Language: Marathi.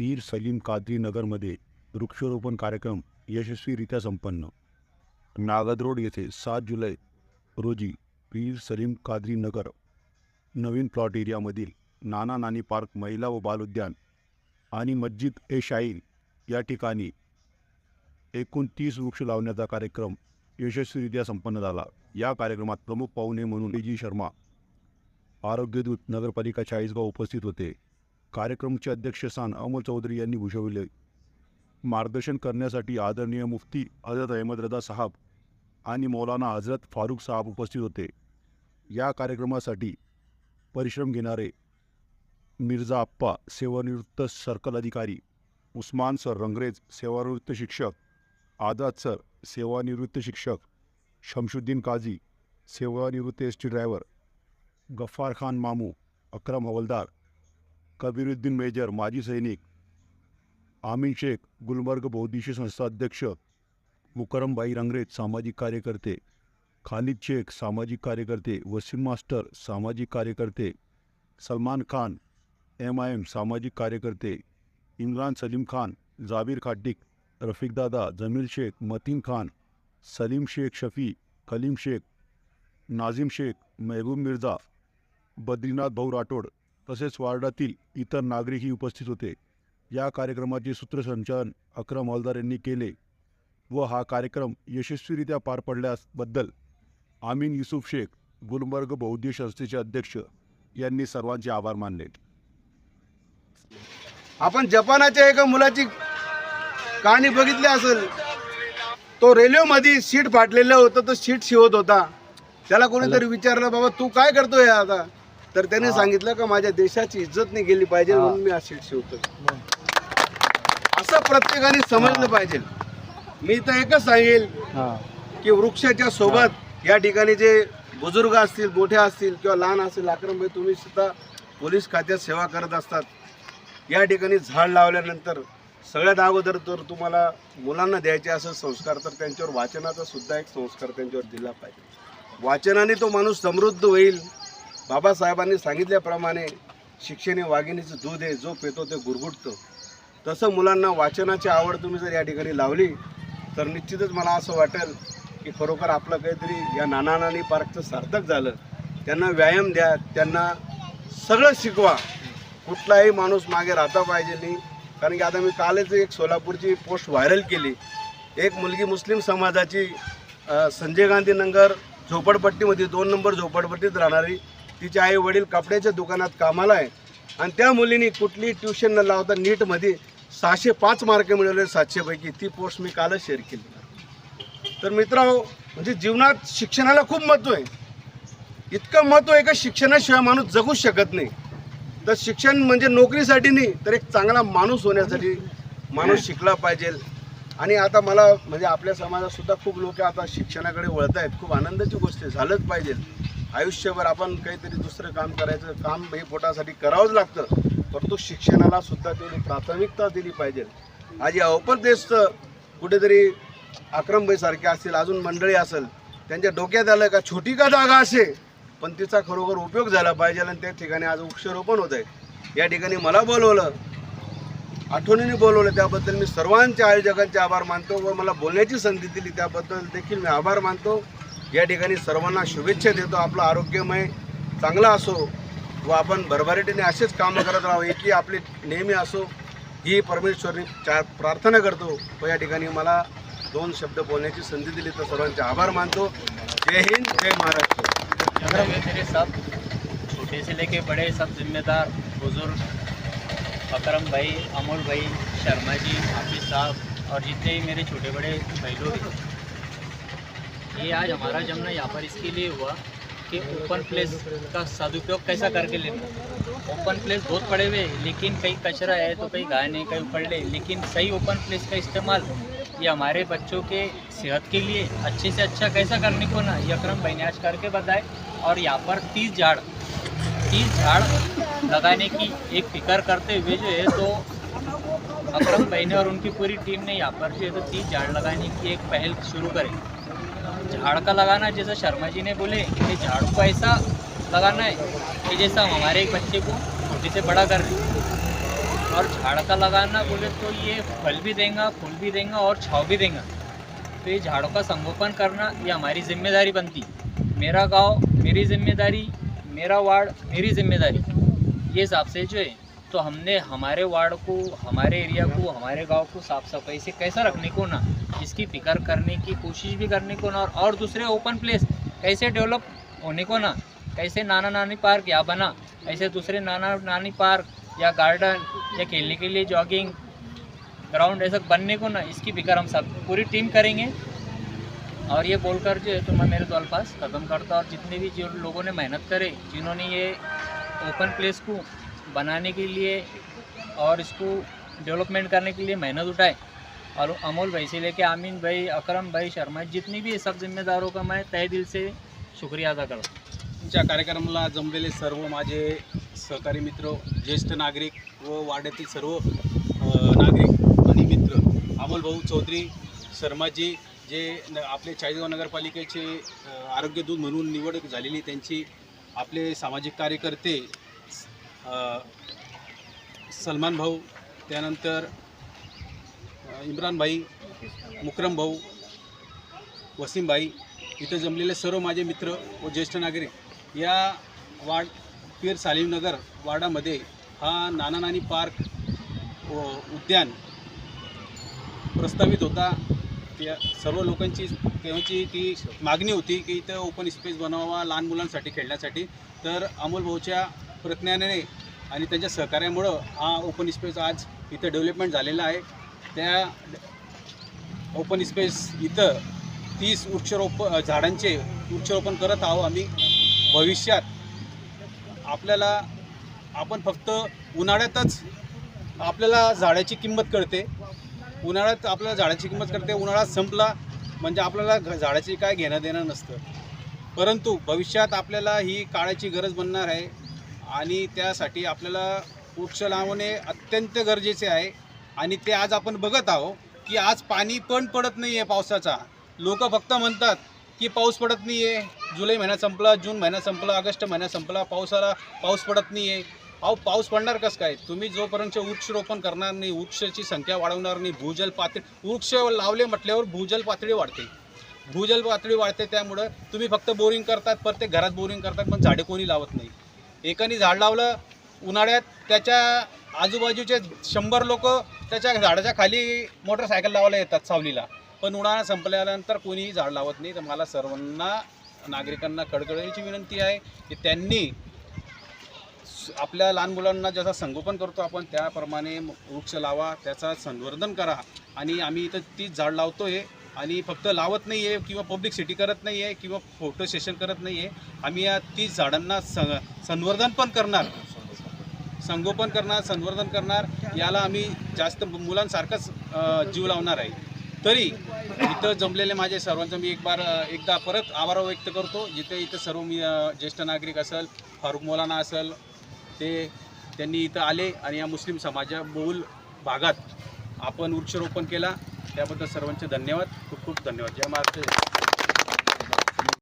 पीर सलीम कादरी नगरमध्ये वृक्षारोपण कार्यक्रम यशस्वीरित्या संपन्न. नागद रोड येथे सात जुलै रोजी पीर सलीम कादरी नगर नवीन प्लॉट एरियामधील नाना नानी पार्क महिला व बाल उद्यान आणि मस्जिद ए शाईन या ठिकाणी एकूण तीस वृक्ष लावण्याचा कार्यक्रम यशस्वीरित्या संपन्न झाला. या कार्यक्रमात प्रमुख पाहुणे म्हणून जी शर्मा आरोग्यदूत नगरपालिका चाळीसगाव उपस्थित होते. कार्यक्रमाचे अध्यक्षस्थान अमोल चौधरी यांनी भूषविले. मार्गदर्शन करण्यासाठी आदरणीय मुफ्ती हजरत अहमद रदा साहब आणि मौलाना हजरत फारूक साहब उपस्थित होते. या कार्यक्रमासाठी परिश्रम घेणारे मिर्झा आप्पा सेवानिवृत्त सर्कल अधिकारी उस्मान सर रंगरेज सेवानिवृत्त शिक्षक आझाद सर सेवानिवृत्त शिक्षक शमशुद्दीन काझी सेवानिवृत्त S T driver Gaffar Khan मामू अक्रम हवलदार कबीरुद्दीन मेजर, माजी सैनिक, आमीन शेख, गुलमर्ग बौद्धिशी संस्था अध्यक्ष, मुकरमबाई रंगरेज सामाजिक कार्यकर्ते, खालिद शेख, सामाजिक कार्यकर्ते, वसीम मास्टर, सामाजिक कार्यकर्ते, Salman Khan, M I M, सामाजिक कार्यकर्ते, इमरान सलीम खान जाबीर खाटिक रफीक दादा, जमील शेख, मतीन खान, सलीम शेख शफी, कलीम शेख नाझिम शेख, महबूब मिर्ज़ा, बद्रीनाथ भाऊ राठोड तसेच वार्डातील इतर नागरिकही उपस्थित होते. या कार्यक्रमाचे सूत्रसंचालन अक्रम हवालदार यांनी केले व हा कार्यक्रम यशस्वीरित्या पार पडल्याबद्दल आमीन युसुफ शेख गुलमर्ग बौद्ध संस्थेचे अध्यक्ष यांनी सर्वांचे आभार मानले. आपण जपानाच्या एका मुलाची कहाणी बघितली असेल. तो रेल्वेमध्ये सीट फाटलेलं होतं तो सीट शिवत होता. त्याला कोणीतरी विचारलं बाबा तू काय करतोय आता? तर त्याने सांगितलं का माझ्या देशाची इज्जत नाही गेली पाहिजे म्हणून मी सीट शिवतोय. असं प्रत्येकाने समजलं पाहिजे. मी तर एकच सांगेल की वृक्षाच्या सोबत या ठिकाणी जे बुजुर्ग असतील मोठे असतील किंवा लहान असतील अक्रमभाई तुम्ही सुद्धा पोलीस खात्यात सेवा करत असतात. या ठिकाणी झाड लावल्यानंतर सगळ्यात अगोदर तर तुम्हाला मुलांना द्यायचे असेल संस्कार तर त्यांच्यावर वाचनाचा सुद्धा एक संस्कार त्यांच्यावर दिला पाहिजे. वाचनाने तो माणूस समृद्ध होईल. बाबासाहेबांनी सांगितल्याप्रमाणे शिक्षण हे वाघिणीचं दूध आहे जो पेतो ते गुरगुटतो. तसं मुलांना वाचनाची आवड तुम्ही जर या ठिकाणी लावली तर निश्चितच मला असं वाटेल की खरोखर आपलं काहीतरी या नाना नानी पार्कचं सार्थक झालं. त्यांना व्यायाम द्या त्यांना सगळं शिकवा. कुठलाही माणूस मागे राहता पाहिजे नाही. कारण की आता मी कालच एक सोलापूरची पोस्ट व्हायरल केली. एक मुलगी मुस्लिम समाजाची संजय गांधी नगर झोपडपट्टीमध्ये दोन नंबर झोपडपट्टीत राहणारी तिचे आई वडील कपड्याच्या दुकानात कामाला आहे. आणि त्या मुलीने कुठली ट्युशन न लावता नीटमध्ये सहाशे पाच मार्क मिळवले सातशेपैकी ती पोस्ट मी कालच शेअर केली. तर मित्रांनो म्हणजे जीवनात शिक्षणाला खूप महत्त्व आहे. इतकं महत्त्व आहे का शिक्षणाशिवाय माणूस जगूच शकत नाही. तर शिक्षण म्हणजे नोकरीसाठी नाही तर एक चांगला माणूस होण्यासाठी माणूस शिकला पाहिजे. आणि आता मला म्हणजे आपल्या समाजातसुद्धा खूप लोक आता शिक्षणाकडे वळत आहेत खूप आनंदाची गोष्ट आहे. झालंच पाहिजे. आयुष्यभर आपण काहीतरी दुसरं काम करायचं काम हे पोटासाठी करावंच लागतं परंतु शिक्षणाला सुद्धा तेवढी प्राथमिकता दिली पाहिजे. आज या ओपन कुठेतरी अक्रमबाईसारखे असतील अजून मंडळी असेल त्यांच्या डोक्यात आलं का छोटी का जागा असे पण तिचा खरोखर उपयोग झाला पाहिजे आणि त्या ठिकाणी आज वृक्षारोपण होत आहे. या ठिकाणी मला बोलवलं आठवणीने बोलवलं त्याबद्दल मी सर्वांच्या आयोजकांचे आभार मानतो व मला बोलण्याची संधी दिली त्याबद्दल देखील मी आभार मानतो. या ठिकाणी सर्वांना शुभेच्छा देतो. आपलं आरोग्यमय चांगला असो व आपण भरभराटीने असेच कामं करत राहू. एकी आपली नेहमी असो ही परमेश्वरी चा प्रार्थना करतो. व या ठिकाणी मला दोन शब्द बोलण्याची संधी दिली. तर सर्वांचे आभार मानतो. जय हिंद जय महाराष्ट्र. मेरे सब छोटे से लेके बड़े सब जिम्मेदार बुजुर्ग अकरम भाई अमोल भाई शर्मा जी हाफिज साहब और जितने ही मेरे छोटे बड़े भाई लोग ये आज हमारा जमना यहाँ पर इसके लिए हुआ कि ओपन प्लेस का सदुपयोग कैसा करके लेना ओपन प्लेस बहुत पड़े हुए लेकिन कहीं कचरा है तो कहीं गाय नहीं, कहीं पड़ ले लेकिन सही ओपन प्लेस का इस्तेमाल ये हमारे बच्चों के सेहत के लिए अच्छे से अच्छा कैसा करने को ना, ये अक्रम ने आज करके बताए। और यहाँ पर तीस झाड़ तीस झाड़ लगाने की एक फ़िक्र करते हुए जो है तो अक्रम भाई ने और उनकी पूरी टीम ने यहाँ पर जो है तो तीस झाड़ लगाने की एक पहल शुरू करी। झाड़ का लगाना जैसा शर्मा जी ने बोले कि झाड़ू को ऐसा लगाना है कि जैसा हम हमारे एक बच्चे को छोटे से बड़ा कर रहे और झाड़ का लगाना बोले तो ये फल भी देगा, फूल भी देगा और छाव भी देगा। तो ये झाड़ों का संगोपन करना, ये हमारी ज़िम्मेदारी बनती। मेरा गाँव, मेरी ज़िम्मेदारी, मेरा वार्ड, मेरी ज़िम्मेदारी। ये हिसाब से जो है तो हमने हमारे वार्ड को हमारे एरिया को हमारे गाँव को साफ़ सफ़ाई से कैसा रखने को ना इसकी फ़िक्र करने की कोशिश भी करने को ना और, दूसरे ओपन प्लेस कैसे डेवलप होने को ना कैसे नाना नानी पार्क या बना ऐसे दूसरे नाना नानी पार्क या गार्डन या खेलने के लिए जॉगिंग ग्राउंड ऐसा बनने को ना इसकी फ़िक्र हम सब पूरी टीम करेंगे। और ये बोलकर जो है तो मैं मेरे द्वार पास ख़त्म करता और जितने भी जो लोगों ने मेहनत करे जिन्होंने ये ओपन प्लेस को बनाने के लिए और इसको डेवलपमेंट करने के लिए मेहनत उठाए। और अमोल भाई से लेके आमीन भाई अकरम भाई शर्मा जितनी भी सब जिम्मेदारों का मैं तय दिल से शुक्रिया अदा करता तुमच्या कार्यक्रमाला जमलेले सर्व माझे सहकारी मित्र ज्येष्ठ नागरिक व वाड्यातील सर्व नागरिक आणि मित्र अमोल भाऊ चौधरी शर्माजी जे न- आपले चाळीसगाव नगरपालिकेचे आरोग्य आरोग्यदूत म्हणून निवड झालेली त्यांची आपले सामाजिक कार्यकर्ते सलमान भाऊ त्यानंतर अ, इम्रान भाई मुक्रम भाऊ वसीम भाई इथं जमलेले सर्व माझे मित्र व ज्येष्ठ नागरिक या वाड पीर सालीमनगर वाडामध्ये हा नाना नानी पार्क व उद्यान प्रस्तावित होता. त्या सर्व लोकांची तेव्हाची ती मागणी होती की इथं ओपन स्पेस बनवावा लहान मुलांसाठी खेळण्यासाठी. तर अमोल भाऊच्या प्रज्ञाने आणि त्यांच्या सहकार्यामुळं हा ओपन स्पेस आज इथं डेव्हलपमेंट झालेला आहे. त्या ओपन स्पेस इथं तीस वृक्षरोप झाडांचे वृक्षारोपण करत आहोत आम्ही. भविष्यात आपल्याला आपण फक्त उन्हाळ्यातच आपल्याला झाडाची किंमत कळते. उन्हाळ्यात आपल्याला झाडाची किंमत कळते. उन्हाळा संपला म्हणजे आपल्याला घ- झाडाची काय घेणं देणं नसतं. परंतु भविष्यात आपल्याला ही काळाची गरज बनणार आहे. आणि त्यासाठी आपल्याला वृक्ष लावणे अत्यंत गरजेचे आहे. आणि ते आज आपण बघत आहोत की आज पाणी पण पडत नाही आहे पावसाचा. लोक फक्त म्हणतात की पाऊस पडत नाही आहे जुलै महिना संपला जून महिना संपला ऑगस्ट महिना संपला पावसाला पाऊस पडत नाही आहे अहो पाऊस पडणार कसं काय? तुम्ही जोपर्यंत वृक्षरोपण करणार नाही वृक्षाची संख्या वाढवणार नाही भूजल पातळी वृक्ष लावले म्हटल्यावर भूजल पातळी वाढते. भूजल पातळी वाढते त्यामुळं तुम्ही फक्त बोरिंग करतात प्रत्येक घरात बोरिंग करतात पण झाडे कोणी लावत नाही. एकाने झाड लावलं उन्हाळ्यात त्याच्या आजूबाजूचे शंभर लोक त्याच्या झाडाच्या खाली मोटरसायकल लावायला येतात सावलीला. पण उन्हाळा संपल्यानंतर कोणीही झाड लावत नाही. तर मला सर्वांना नागरिकांना कडकडीची विनंती आहे की त्यांनी स- आपल्या लहान मुलांना जसं संगोपन करतो आपण त्याप्रमाणे वृक्ष लावा त्याचा संवर्धन करा. आणि आम्ही इथं तीच झाड लावतो आहे आणि फक्त लावत नाही आहे किंवा पब्लिसिटी करत नाही आहे किंवा फोटो सेशन करत नाही आहे. आम्ही या तीस झाडांना संवर्धन पण करणार. संगोपन करणार संवर्धन करणार. याला आम्ही जास्त मुलांसारखंच जीव लावणार आहे. तरी इथं जमलेले माझे सर्वांचं मी एक बार एकदा परत आभार व्यक्त करतो. जिथे इथं सर्व मी ज्येष्ठ नागरिक असेल फारुख मौलाना असेल ते त्यांनी इथं आले आणि या मुस्लिम समाजा बहुल भागात आपण वृक्षारोपण केला. त्याबद्दल सर्वांचे धन्यवाद. खूप खूप धन्यवाद. जय महाराष्ट्र.